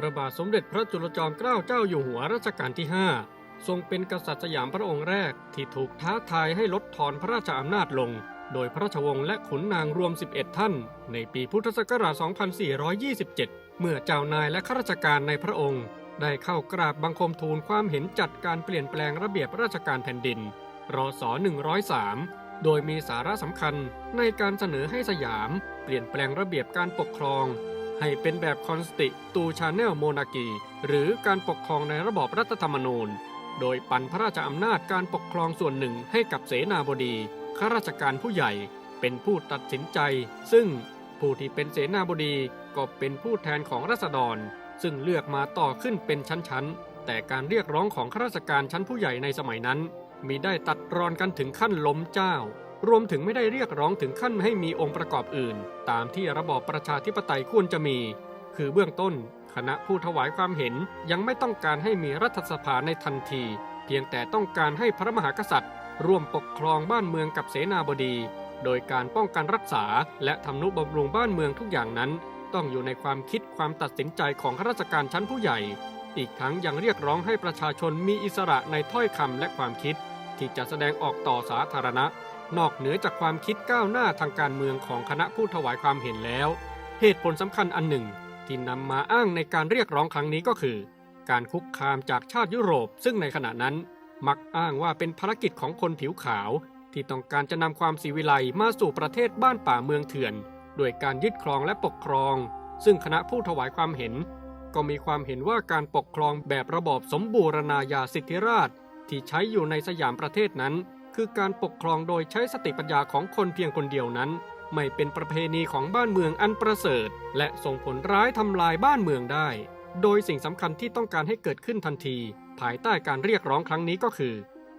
พระบาทสมเด็จพระจุลจอมเกล้าเจ้าอยู่หัวรัชกาลที่ 5 ทรงเป็นกษัตริย์สยามพระองค์แรกที่ถูกท้าทายให้ลดทอนพระราชอำนาจลง โดยพระราชวงศ์และขุนนางรวม 11 ท่าน ในปีพุทธศักราช 2427 เมื่อเจ้านายและข้าราชการในพระองค์ ได้เข้ากราบบังคมทูลความเห็นจัดการเปลี่ยนแปลงระเบียบราชการแผ่นดิน รศ 103 โดยมีสาระสำคัญในการเสนอให้สยาม เปลี่ยนแปลงระเบียบการปกครอง ให้เป็นแบบคอนสติตูชาแนลโมนากี หรือการปกครองในระบอบรัฐธรรมนูญ โดยปันพระราชอำนาจการปกครองส่วนหนึ่งให้กับเสนาบดีข้าราชการผู้ใหญ่เป็นผู้ตัดสินใจ ซึ่งผู้ที่เป็นเสนาบดีก็เป็นผู้แทนของรัษฎร ซึ่งเลือกมาต่อขึ้นเป็นชั้นๆ แต่การเรียกร้องของข้าราชการชั้นผู้ใหญ่ในสมัยนั้น มีได้ตัดรอนกันถึงขั้นล้มเจ้า รวมถึงไม่ได้เรียกร้องถึงขั้นให้มีองค์ประกอบอื่น ตามที่ระบอบประชาธิปไตยควรจะมี คือเบื้องต้น คณะผู้ถวายความเห็นยังไม่ต้องการให้มีรัฐสภาในทันที เพียงแต่ต้องการให้พระมหากษัตริย์ ร่วมปกครองบ้านเมืองกับเสนาบดี โดยการป้องกันรักษา และทำนุบำรุงบ้านเมืองทุกอย่างนั้น ต้องอยู่ในความคิดความตัดสินใจของข้าราชการชั้นผู้ใหญ่ อีกทั้งยังเรียกร้องให้ประชาชนมีอิสระในถ้อยคำและความคิด ที่จะแสดงออกต่อสาธารณะ นอกเหนือจากความคิดก้าวหน้าทางการเมืองของคณะผู้ถวายความเห็นแล้ว เหตุผลสำคัญอันหนึ่ง ที่นำมาอ้างในการเรียกร้องครั้งนี้ก็คือ การคุกคามจากชาติยุโรป ซึ่งในขณะนั้น มักอ้างว่าเป็นภารกิจของคนผิวขาว ที่ต้องการจะนำความสีวิไลมาสู่ประเทศบ้านป่าเมืองเถื่อน โดยการยึดครองและปกครอง ซึ่งคณะผู้ถวายความเห็น ก็มีความเห็นว่าการปกครองแบบระบอบสมบูรณาญาสิทธิราช ที่ใช้อยู่ในสยามประเทศนั้น คือการปกครองโดยใช้สติปัญญาของคนเพียงคนเดียวนั้น ไม่เป็นประเพณีของบ้านเมืองอันประเสริฐ และส่งผลร้ายทำลายบ้านเมืองได้ โดยสิ่งสำคัญที่ต้องการให้เกิดขึ้นทันที ภายใต้การเรียกร้องครั้งนี้ก็คือ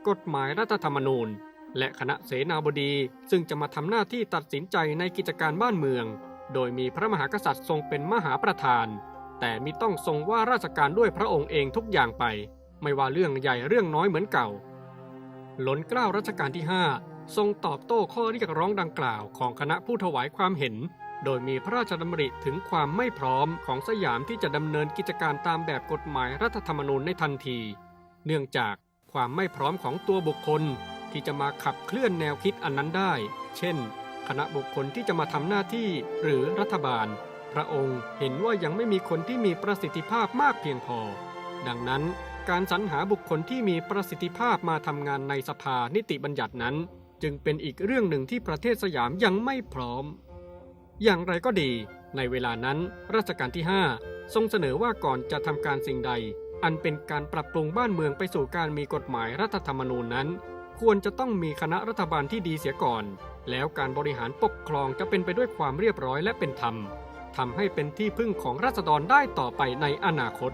กฎหมายรัฐธรรมนูญ และคณะเสนาบดี ซึ่งจะมาทำหน้าที่ตัดสินใจในกิจการบ้านเมือง โดยมีพระมหากษัตริย์ทรงเป็นมหาประธาน แต่มิต้องทรงว่าราชการด้วยพระองค์เองทุกอย่างไป ไม่ว่าเรื่องใหญ่เรื่องน้อยเหมือนเก่า ล้นเกล้ารัชกาลที่ 5 ทรงตอบโต้ข้อเรียกร้องดังกล่าวของคณะผู้ถวายความเห็น โดยมีพระราชดำริถึงความไม่พร้อมของสยามที่จะดำเนินกิจการตามแบบกฎหมายรัฐธรรมนูญในทันที เนื่องจากความไม่พร้อมของตัวบุคคลที่จะมาขับเคลื่อนแนวคิดอันนั้นได้ เช่น คณะบุคคลที่จะมาทำหน้าที่หรือรัฐบาล พระองค์เห็นว่ายังไม่มีคนที่มีประสิทธิภาพมากเพียงพอ ดังนั้นการสรรหาบุคคลที่มีประสิทธิภาพมาทำงานในสภานิติบัญญัตินั้น จึงเป็นอีกเรื่องหนึ่งที่ประเทศสยามยังไม่พร้อม อย่างไรก็ดี ในเวลานั้นรัชกาลที่ 5 ทรงเสนอว่าก่อนจะทำการสิ่งใด อันเป็นการปรับปรุงบ้านเมืองไปสู่การมีกฎหมายรัฐธรรมนูญนั้น ควรจะต้องมีคณะรัฐบาลที่ดีเสียก่อน แล้วการบริหารปกครองจะเป็นไปด้วยความเรียบร้อยและเป็นธรรมทำให้เป็นที่พึ่งของราษฎรได้ต่อไปในอนาคต